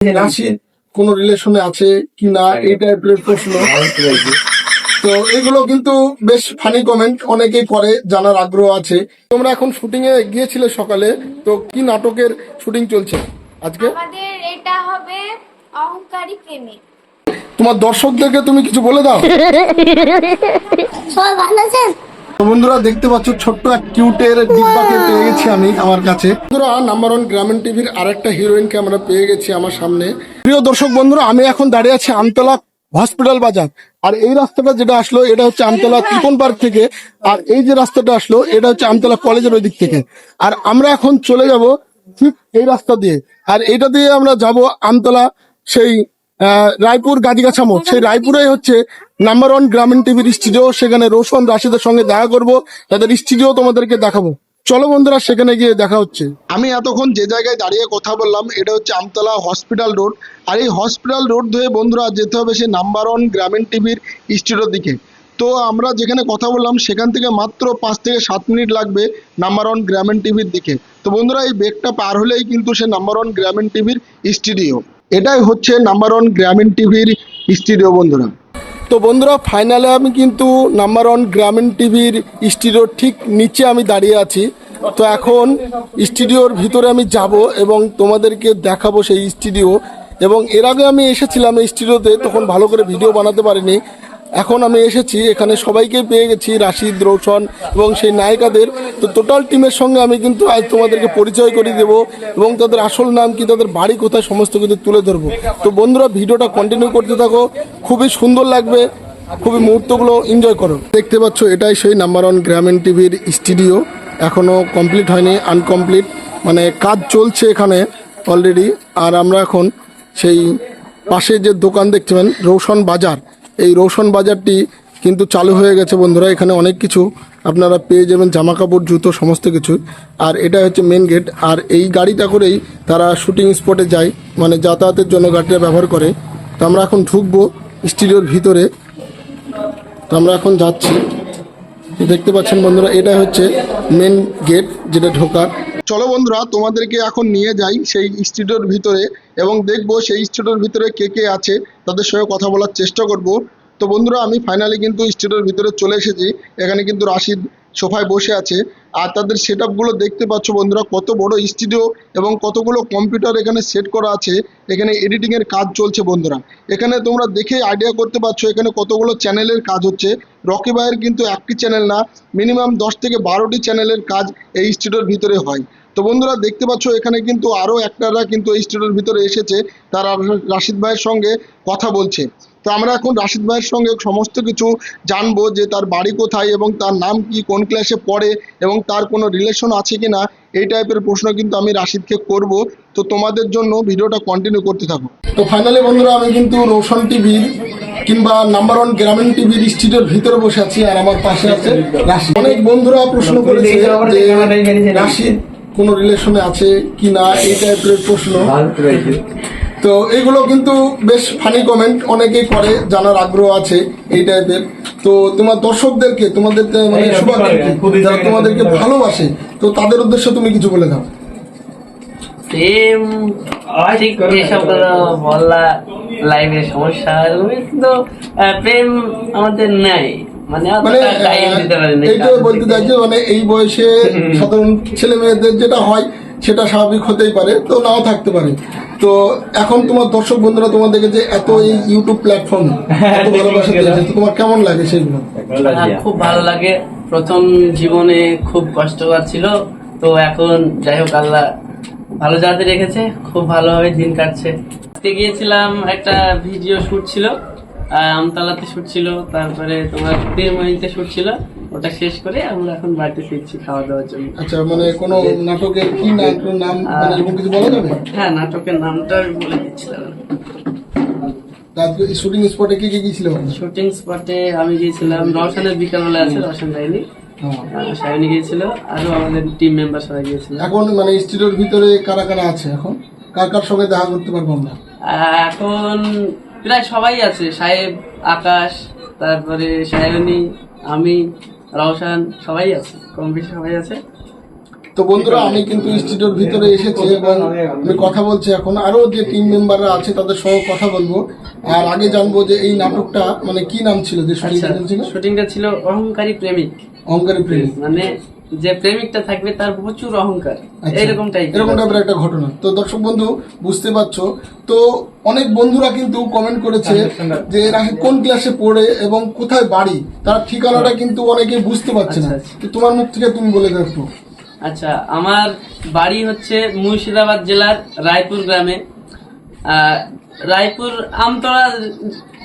রাশিদ কোন রিলেশনে আছে কি না এই টাইপের প্রশ্ন। তো এগুলো কিন্তু বেশ ফানি কমেন্ট অনেকেই করে জানার আগ্রহ আছে। তোমরা এখন শুটিং এ গিয়েছিলে সকালে তো কি নাটকের শুটিং চলছে আজকে? আমাদের এটা হবে অহংকারী প্রেমিক। তোমার দর্শকদেরকে তুমি কিছু বলে দাও। সবাই ভালো আছেন? তো বন্ধুরা দেখতে পাচ্ছ ছোট্ট এক কিউটের ডিব্বাকে পেয়ে গেছি আমি আমার কাছে। বন্ধুরা নাম্বার ওয়ান গ্রামীণ টিভির আরেকটা হিরোইনকে আমরা পেয়ে গেছি আমার সামনে। প্রিয় দর্শক বন্ধুরা আমি এখন দাঁড়িয়ে আছি আমতলা হসপিটাল বাজার। আর এই রাস্তাটা যেটা আসলো এটা হচ্ছে আমতলা ত্রিকোণ পার্ক থেকে। আর এই যে রাস্তাটা আসলো এটা হচ্ছে আমতলা কলেজের ওই দিক থেকে। আর আমরা এখন চলে যাব ঠিক এই রাস্তা দিয়ে। আর এটা দিয়ে আমরা যাব আমতলা সেই রায়পুর গাদিগাছা মোড়। সেই রায়পুরে হচ্ছে নাম্বার ওয়ান গ্রামীণ টিভির স্টুডিও সেখানে রোশন, রাশিদের সঙ্গে দেখা করব। তাদের স্টুডিও তোমাদেরকে দেখাবো। চলো বন্ধুরা, সেখানে গিয়ে দেখা হচ্ছে। আমি এতক্ষণ যে জায়গায় দাঁড়িয়ে কথা বললাম, এটা হচ্ছে আমতলা হসপিটাল রোড আর এই হসপিটাল রোড ধরে বন্ধুরা যেতে হবে সেই নাম্বার ওয়ান গ্রামীণ টিভির স্টুডিওর দিকে। তো আমরা যেখানে কথা বললাম, সেখান থেকে মাত্র পাঁচ থেকে সাত মিনিট লাগবে নাম্বার ওয়ান গ্রামীণ টিভির দিকে। তো বন্ধুরা, এই বেগটা পার হলেই কিন্তু সে নাম্বার ওয়ান গ্রামীণ টিভির স্টুডিও এটাই হচ্ছে নাম্বার ওয়ান গ্রামীণ টিভির স্টুডিও বন্ধুরা। তো বন্ধুরা ফাইনালে আমি কিন্তু নাম্বার ওয়ান গ্রামীণ টিভির স্টুডিওর ঠিক নিচে আমি দাঁড়িয়ে আছি। তো এখন স্টুডিওর ভিতরে আমি যাব এবং তোমাদেরকে দেখাবো সেই স্টুডিও এবং এর আগে আমি এসেছিলাম এই স্টুডিওতে তখন ভালো করে ভিডিও বানাতে পারিনি। এখন আমি এসেছি, এখানে সবাইকে পেয়ে গেছি, রাশিদ, রোশন এবং সেই নায়িকাদের। তো টোটাল টিমের সঙ্গে আমি কিন্তু আজ তোমাদেরকে পরিচয় করে দেবো এবং তাদের আসল নাম কি, তাদের বাড়ি কোথায়, সমস্ত কিছু তুলে ধরবো। তো বন্ধুরা, ভিডিওটা কন্টিনিউ করতে থাকো, খুবই সুন্দর লাগবে, খুবই মুহূর্তগুলো এনজয় করো। দেখতে পাচ্ছ, এটাই সেই নাম্বার ওয়ান গ্রামীণ টিভির স্টুডিও এখনও কমপ্লিট হয়নি আনকমপ্লিট মানে কাজ চলছে এখানে অলরেডি আর আমরা এখন সেই পাশে যে দোকান দেখছেন রৌশন বাজার। এই রৌশন বাজারটি কিন্তু চালু হয়ে গেছে বন্ধুরা, এখানে অনেক কিছু আপনারা পেয়ে যাবেন জামা কাপড় জুতো, সমস্ত কিছু। আর এটা হচ্ছে মেন গেট আর এই গাড়িটা করেই তারা শুটিং স্পটে যায় মানে যাতায়াতের জন্য গাড়িটা ব্যবহার করে। তো আমরা এখন ঢুকবো স্টুডিওর ভিতরে। তো আমরা এখন যাচ্ছি। দেখতে পাচ্ছেন বন্ধুরা, এটা হচ্ছে মেন গেট যেটা ঢোকার। চলো বন্ধুরা, তোমাদেরকে এখন নিয়ে যাই সেই স্টুডিওর ভিতরে এবং দেখব সেই স্টুডিওর ভিতরে কে কে আছে, তাদের সঙ্গে কথা বলার চেষ্টা করব। তো বন্ধুরা, আমি ফাইনালি কিন্তু স্টুডিওর ভিতরে চলে এসেছি। এখানে কিন্তু রাশিদ সোফায় বসে আছে। আর তাদের সেট আপগুলো দেখতে পাচ্ছ বন্ধুরা, কত বড় স্টুডিও এবং কতগুলো কম্পিউটার এখানে সেট করা আছে। এখানে এডিটিং এর কাজ চলছে বন্ধুরা। এখানে তোমরা দেখে আইডিয়া করতে পারছ এখানে কতগুলো চ্যানেলের কাজ হচ্ছে। রকি ভাইয়ের কিন্তু একটি চ্যানেল না মিনিমাম দশ থেকে বারোটি চ্যানেলের কাজ এই স্টুডিওর ভিতরে হয়। তো বন্ধুরা দেখতে পাচ্ছ, এখানে কিন্তু আরও একটারা কিন্তু এই স্টুডিওর ভিতরে এসেছে। তারা রাশিদ ভাইয়ের সঙ্গে কথা বলছে। তো আমরা এখন রাশিদ ভাইয়ের সঙ্গে সমস্ত কিছু জানব যে তার বাড়ি কোথায় এবং তার নাম কি, কোন ক্লাসে পড়ে এবং তার কোনো রিলেশন আছে কি না এই টাইপের প্রশ্ন কিন্তু আমি রাশিদকে করব। তো তোমাদের জন্য ভিডিওটা কন্টিনিউ করতে থাকো। তো ফাইনালি বন্ধুরা আমি কিন্তু রোশন টিভির কিংবা নাম্বার ওয়ান গ্রামীণ টিভির স্টুডিওর ভিতরে বসে আছি আর আমার পাশে আছে অনেক বন্ধুরা প্রশ্ন করেছে রাশিদ কোন রিলেশনে আছে কি না এই টাইপের প্রশ্ন। তো এগুলো কিন্তু বেশ ফানি কমেন্ট অনেকেই করে জানার আগ্রহ আছে এই টাইপের তো তোমার দর্শকদেরকে তোমাদের মানে শুভাকাঙ্ক্ষী যারা তোমাদেরকে ভালোবাসে তো তাদের উদ্দেশ্যে তুমি কিছু বলে দাও। প্রেম ঠিক এসব কোনো বললা লাইফের সমস্যা কিন্তু প্রেম আমাদের নাই। মানে মানে এইটা বলতে চাইছি মানে এই বয়সে সাধারণ ছেলে মেয়েদের যেটা হয় সেটা স্বাভাবিক হতেই পারে তো নাও থাকতে পারে। তো এখন তোমার দর্শক বন্ধুরা তোমাদেরকে যে এত এই ইউটিউব প্ল্যাটফর্ম এত ভালোবাসা দিয়েছে তোমার কেমন লাগে সেগুলো? খুব ভালো লাগে। প্রথম জীবনে খুব কষ্টকর ছিল তো এখন যাই হোক আল্লাহ ভালো জাতে রেখেছে খুব ভালোভাবে দিন কাটছে। গিয়েছিলাম একটা ভিডিও শুট ছিল। আমতলাতে শুট ছিল তারপরে তোমার তিরমণিতে শুট ছিল ওটা শেষ করে আমরা এখন বাড়িতে ফিরছি খাওয়া দাওয়ার জন্য। আচ্ছা মানে কোনো নাটকের কি নাটকের নাম মানে এরকম কিছু বলা যাবে? হ্যাঁ নাটকের নামটা আমি বলে দিচ্ছিলাম তারপরে শুটিং স্পটে কি কি গিয়েছিল? শুটিং স্পটে আমি গিয়েছিলাম রওশনের বিকালবেলা আছে রওশন যায়নি সায়নী গিয়েছিল আরও আমাদের টিম মেম্বার সবাই গিয়েছিল। এখন মানে স্টুডিওর ভিতরে কারা কারা আছে এখন? কার কার সঙ্গে দেখা করতে পারব আমরা? এখন প্রায় সবাই আছে। সাহেব আকাশ তারপরে সায়নী আমি রওশন সবাই আছে। কম বেশি সবাই আছে। তো বন্ধুরা আমি কিন্তু ইনস্টিটিউট ভিতরে এসেছি এবং আমি কথা বলছি এখন আরও যে টিম মেম্বাররা আছে তাদের সঙ্গে কথা বলব। আর আগে জানব যে এই নাটকটা মানে কি নাম ছিল যে শুটিং আচ্ছা ছিল শুটিংটা ছিল অহংকারী প্রেমিক। অহংকারী প্রেমিক। মানে যে প্রেমিকটা থাকবে তার প্রচুর অহংকার। আচ্ছা। এরকম টাইপ এরকম টাইপের একটা ঘটনা। তো দর্শক বন্ধু বুঝতে পারছ? তো অনেক বন্ধুরা কিন্তু কমেন্ট করেছে যে এরা কোন ক্লাসে পড়ে এবং কোথায় বাড়ি তার ঠিকানাটা কিন্তু অনেকে বুঝতে পারছে না। আচ্ছা, আচ্ছা। তো তোমার মুখ থেকে তুমি বলে দাও একটু। আচ্ছা আমার বাড়ি হচ্ছে মুর্শিদাবাদ জেলার রায়পুর গ্রামে। রায়পুর আমতলা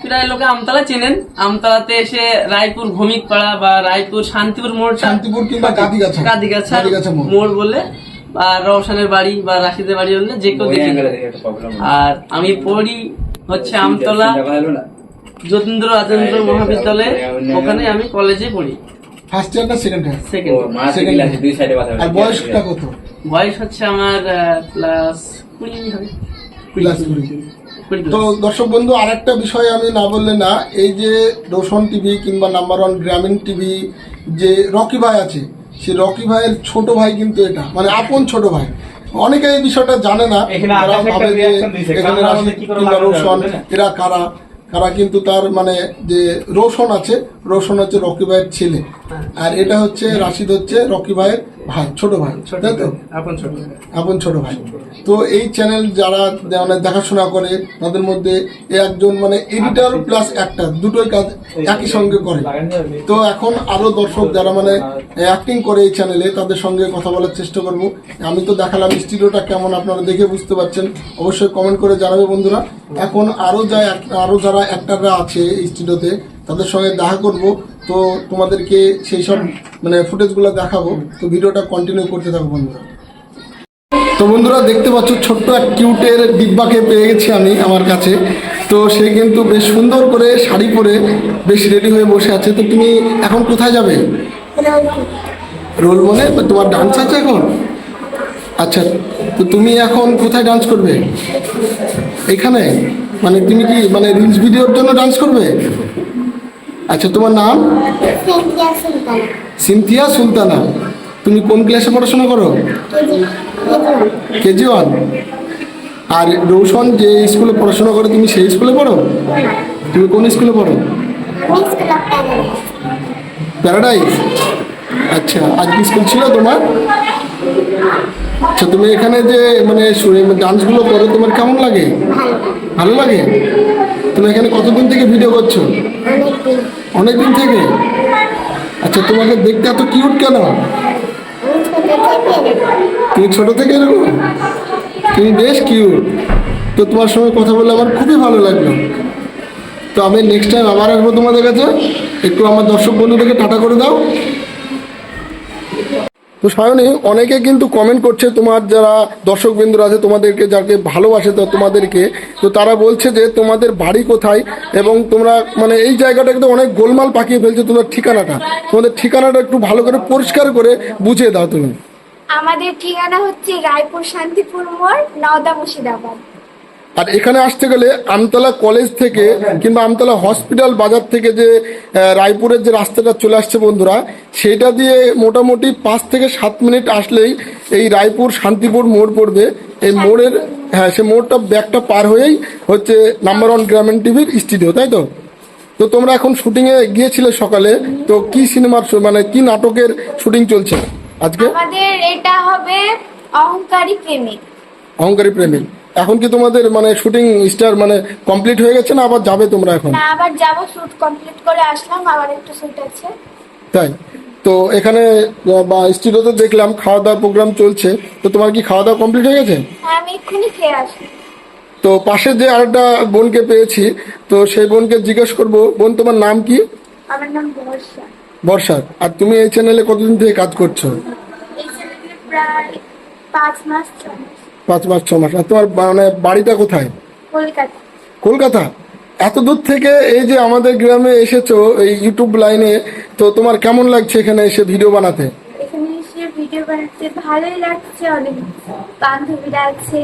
প্রায় লোকে আমতলা চেনেন? আমতলাতে এসে রায়পুর ঘমিকপাড়া বা রায়পুর শান্তিপুর মোড় শান্তিপুর কিংবা কাদিগাছা। কাদিগাছা মোড়। বলে বা রওশানের বাড়ি বা রাশিদের বাড়ি বললে যে কেউ দেখে আর আমি পড়ি হচ্ছে আমতলা যতীন্দ্র রাজেন্দ্র মহাবিদ্যালয়ে। ওখানে আমি কলেজে পড়ি। ফার্স্ট ইয়ার না সেকেন্ড ইয়ার সেকেন্ড বয়সটা কত? বয়স হচ্ছে আমার প্লাস 20 হবে। প্লাস 20 তো দর্শক বন্ধু আরেকটা বিষয় আমি না বললে না এই যে রোশন টিভি কিংবা নাম্বার ওয়ান গ্রামীণ টিভি যে রকি ভাই আছে সে রকি ভাইয়ের ছোট ভাই কিন্তু এটা মানে আপন ছোট ভাই। অনেকে এই বিষয়টা জানে না এখানে রোশন এরা কারা? কারা কিন্তু তার মানে যে রোশন আছে রোশন হচ্ছে রকি ভাইয়ের ছেলে। আর এটা হচ্ছে রাশিদ হচ্ছে রকি ভাইয়ের ভাই ছোট ভাই তাই তো? আপন ছোট ভাই। তো এই চ্যানেল যারা মানে দেখাশোনা করে তাদের মধ্যে একজন মানে এডিটর প্লাস অ্যাক্টর দুটোই কাজ একই সঙ্গে করে। তো এখন আরও দর্শক যারা মানে অ্যাক্টিং করে এই চ্যানেলে তাদের সঙ্গে কথা বলার চেষ্টা করব। আমি তো দেখালাম স্টুডিওটা কেমন আপনারা দেখে বুঝতে পারছেন। অবশ্যই কমেন্ট করে জানাবে বন্ধুরা। এখন আরও যা আরও যারা অ্যাক্টাররা আছে এই স্টুডিওতে তাদের সঙ্গে দেখা করব। তো তোমাদেরকে সেই সব মানে ফুটেজগুলো দেখাবো। তো ভিডিওটা কন্টিনিউ করতে থাকো বন্ধুরা। তো বন্ধুরা, দেখতে পাচ্ছ, ছোট্ট এক কিউটের ডিব্বাকে পেয়ে গেছি আমি আমার কাছে। তো সে কিন্তু বেশ সুন্দর করে শাড়ি পরে বেশ রেডি হয়ে বসে আছে। তো তুমি এখন কোথায় যাবে? রোল মনে? তোমার ডান্স আছে এখন? আচ্ছা তো তুমি এখন কোথায় ডান্স করবে? এখানে? মানে তুমি কি মানে রিলস ভিডিওর জন্য ডান্স করবে? আচ্ছা তোমার নাম? সিনথিয়া সুলতানা। তুমি কোন ক্লাসে পড়াশোনা করো? কেজি ওয়ান আর রৌশন যে স্কুলে পড়াশোনা করো তুমি সেই স্কুলে পড়ো? তুমি কোন স্কুলে পড়ো? প্যারাডাইস প্যারাডাইস আচ্ছা আজকে স্কুল ছিল তোমার? আচ্ছা তুমি এখানে যে মানে ডান্সগুলো করো তোমার কেমন লাগে? ভালো লাগে। তুমি এখানে কতদিন থেকে ভিডিও করছ? অনেক দিন থেকে? আচ্ছা তোমাকে দেখতে এত কিউট কেন। তুমি ছোট থেকে এরকম? তুমি বেশ কিউট তো তোমার সঙ্গে কথা বলে আমার খুবই ভালো লাগল। তো আমি নেক্সট টাইম আবার আসব তোমাদের কাছে। একটু আমার দর্শক বন্ধুদেরকে টাটা করে দাও। তো সায়নী, অনেকে কিন্তু কমেন্ট করছে তোমার যারা দর্শক বিন্দুর আছে, তোমাদেরকে যাকে ভালোবাসে তো তোমাদেরকে, তো তারা বলছে যে তোমাদের বাড়ি কোথায় এবং তোমরা মানে এই জায়গাটা কিন্তু অনেক গোলমাল পাকিয়ে ফেলছে তোমার ঠিকানাটা। তোমাদের ঠিকানাটা একটু ভালো করে পরিষ্কার করে বুঝিয়ে দাও তুমি। আমাদের ঠিকানা হচ্ছে রায়পুর শান্তিপুর মোড়, নওদা মুর্শিদাবাদ। আর এখানে আসতে গেলে আমতলা কলেজ থেকে কিংবা আমতলা হসপিটাল বাজার থেকে যে রায়পুরের যে রাস্তাটা চলে আসছে বন্ধুরা সেটা দিয়ে মোটামুটি পাঁচ থেকে সাত মিনিট আসলেই এই রায়পুর শান্তিপুর মোড় পড়বে। এই মোড়ের হ্যাঁ সে মোড়টা ব্যাগটা পার হয়েই হচ্ছে নাম্বার ওয়ান গ্রামীণ টিভির স্টুডিও তাই তো? তো তোমরা এখন শুটিংয়ে গিয়েছিলে সকালে তো কি সিনেমার মানে কি নাটকের শুটিং চলছে আজকে? আমাদের এটা হবে অহংকারী প্রেমিক। অহংকারী প্রেমিক। এখন কি তোমাদের মানে শুটিং স্টার মানে কমপ্লিট হয়ে গেছে না আবার যাবে তোমরা এখন? না আবার যাব শুট কমপ্লিট করে আসলাম আবার একটু শুট আছে। তাই? তো এখানে বা স্টুডিওতে দেখলাম খাওয়া দাওয়া প্রোগ্রাম চলছে। তো তোমার কি খাওয়া দাওয়া কমপ্লিট হয়ে গেছে? হ্যাঁ আমি এক্ষুনি খেয়ে আসি। তো পাশে যে আরেকটা বোনকে পেয়েছি তো সেই বোনকে জিজ্ঞেস করব বোন তোমার নাম কি? আমার নাম বর্ষা। বর্ষা আর তুমি এই চ্যানেলে কতদিন থেকে কাজ করছ? এই ছেলেটির প্রায় পাঁচ মাস ছ মাস। পাঁচ মাস ছ মাস। আর তোমার মানে বাড়িটা কোথায়? কলকাতা। এত দূর থেকে এই যে আমাদের গ্রামে এসেছ এই ইউটিউব লাইনে তো তোমার কেমন লাগছে এখানে এসে ভিডিও বানাতে? এখানে এসে ভিডিও বানাতে ভালোই লাগছে অনেক বান্ধবীরা আছে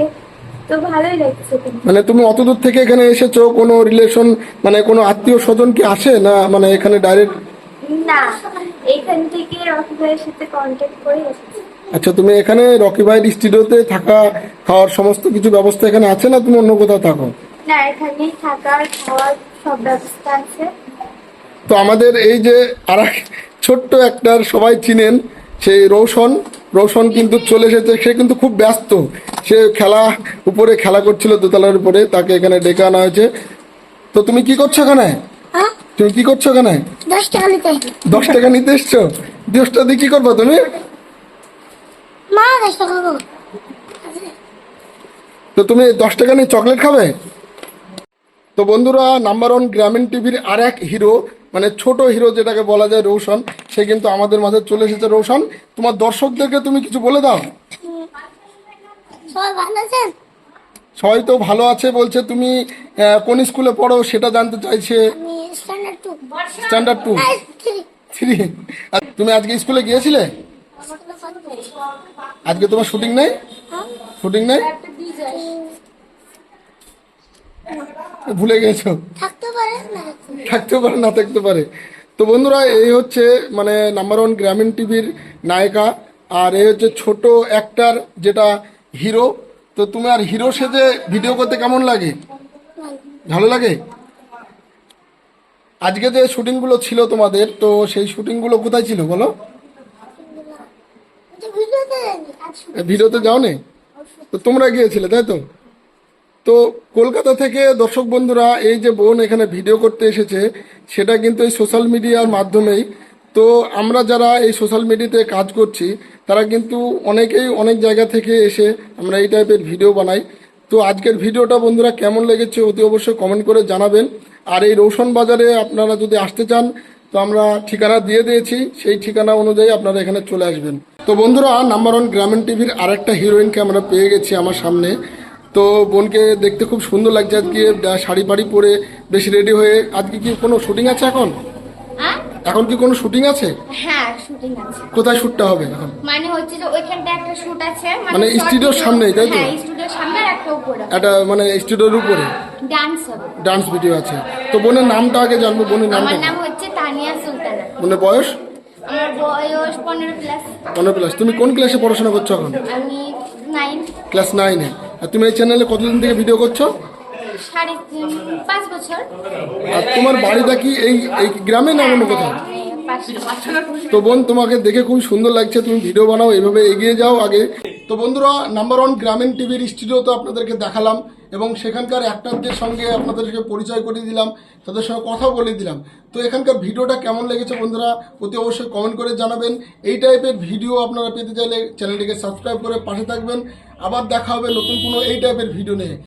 তো ভালোই লাগছে মানে তুমি অত দূর থেকে এখানে এসেছ কোনো রিলেশন মানে কোনো আত্মীয় স্বজন কি আসে না মানে এখানে ডাইরেক্ট না এখান থেকে রকি ভাইয়ের সাথে কন্ট্যাক্ট করে এসেছি। আচ্ছা তুমি এখানে রকি ভাইয়ের স্টুডিওতে থাকা খাওয়ার সমস্ত কিছু ব্যবস্থা এখানে আছে না তুমি অন্য কোথাও থাকো? না এখানেই থাকার খাওয়ার সব ব্যবস্থা আছে। তো আমাদের এই যে আর ছোট্ট একটার সবাই চিনেন সেই রৌশন রৌশন কিন্তু চলে এসেছে সে কিন্তু খুব ব্যস্ত। সে খেলা উপরে খেলা করছিল দোতলার উপরে তাকে এখানে ডেকে আনা হয়েছে। তো তুমি কি করছ এখানে? হ্যাঁ? তুমি কি করছ এখানে? দশ টাকা নিতে দশ টাকা নিতে এসছো? দশটা দিয়ে কি করব তুমি? মা দশ টাকা খাব। তো তুমি দশ টাকা নিয়ে চকলেট খাবে? তো বন্ধুরা নাম্বার ওয়ান গ্রামীণ টিভির আর এক হিরো মানে ছোট হিরো যেটাকে বলা যায় রৌশন সে কিন্তু আমাদের মাঝে চলে এসেছে। রৌশন তোমার দর্শকদেরকে তুমি কিছু বলে দাও। সবাই ভালো আছেন? সবাই তো ভালো আছে বলছে তুমি কোন স্কুলে পড়ো সেটা জানতে চাইছে। স্ট্যান্ডার্ড টু থ্রি তুমি আজকে স্কুলে গিয়েছিলে? আজকে তোমার শুটিং নেই? শুটিং নেই? ভুলে গেছো? থাকতে পারে না থাকতে পারে। তো বন্ধুরা এই হচ্ছে মানে নাম্বার ওয়ান গ্রামীণ টিভির নায়িকা আর এই হচ্ছে ছোট একটার যেটা হিরো তো তুমি আর হিরো সেজে ভিডিও করতে কেমন লাগে? ভালো লাগে? আজকে যে শুটিংগুলো ছিল তোমাদের তো সেই শুটিংগুলো কোথায় ছিল বলো? ভিডিওতে যাইনি আজ এ ভিডিওতে যাও নি তো তোমরা গিয়েছিলে, তাই তো? তো কলকাতা থেকে দর্শক বন্ধুরা, এই যে বোন এখানে ভিডিও করতে এসেছে, সেটা কিন্তু এই সোশ্যাল মিডিয়ার মাধ্যমেই। তো আমরা যারা এই সোশ্যাল মিডিয়াতে কাজ করছি, তারা কিন্তু অনেকেই অনেক জায়গা থেকে এসে আমরা এই টাইপের ভিডিও বানাই। তো আজকের ভিডিওটা বন্ধুরা কেমন লেগেছে অতি অবশ্যই কমেন্ট করে জানাবেন। আর এই রৌশন বাজারে আপনারা যদি আসতে চান, তো আমরা ঠিকানা দিয়ে দিয়েছি, সেই ঠিকানা অনুযায়ী আপনারা এখানে চলে আসবেন। তো বন্ধুরা নাম্বার ওয়ান গ্রামীণ টিভির আরেকটা হিরোইনকে আমরা পেয়ে গেছি আমার সামনে। তো বোনকে দেখতে খুব সুন্দর লাগছে আজকে শাড়ি পাড়ি পরে বেশ রেডি হয়ে। আজকে কি কোনো শুটিং আছে এখন? এখন কি কোনো শুটিং আছে? হ্যাঁ শুটিং আছে। কোথায় শুটটা হবে এখন? মানে হচ্ছে যে ওইখানটা একটা শুট আছে মানে স্টুডিওর video- সামনেই, তাই তো? হ্যাঁ স্টুডিওর সামনে একটা উপরে। একটা মানে স্টুডিওর উপরে। ডান্স হবে। ডান্স ভিডিও আছে। তো বোনের নামটা আগে জানব বোনের নামটা আমার নাম হচ্ছে তানিয়া সুলতানা। বোনের বয়স? আমার বয়স পনেরো প্লাস পনেরো প্লাস তুমি কোন ক্লাসে পড়াশোনা করছ এখন? আমি নাইন ক্লাস নাইনে আর তুমি এই চ্যানেলে কতদিন থেকে ভিডিও করছ? সাড়ে তিন পাঁচ বছর। আর তোমার বাড়িটা কি এই এই গ্রামে না অন্য কোথাও তো বোন তোমাকে দেখে খুব সুন্দর লাগছে। তুমি ভিডিও বানাও এইভাবে এগিয়ে যাও আগে। তো বন্ধুরা নাম্বার ওয়ান গ্রামীণ টিভির স্টুডিও তো আপনাদেরকে দেখালাম। এবং সেখানকার অ্যাক্টারদের সঙ্গে আপনাদেরকে পরিচয় করিয়ে দিলাম, তাদের সঙ্গে কথা বলে দিলাম। তো এখানকার ভিডিওটা কেমন লেগেছে বন্ধুরা, অতি অবশ্যই কমেন্ট করে জানাবেন। এই টাইপের ভিডিও আপনারা পেতে চাইলে চ্যানেলটিকে সাবস্ক্রাইব করে পাশে থাকবেন। আবার দেখা হবে নতুন কোনো এই টাইপের ভিডিও নিয়ে।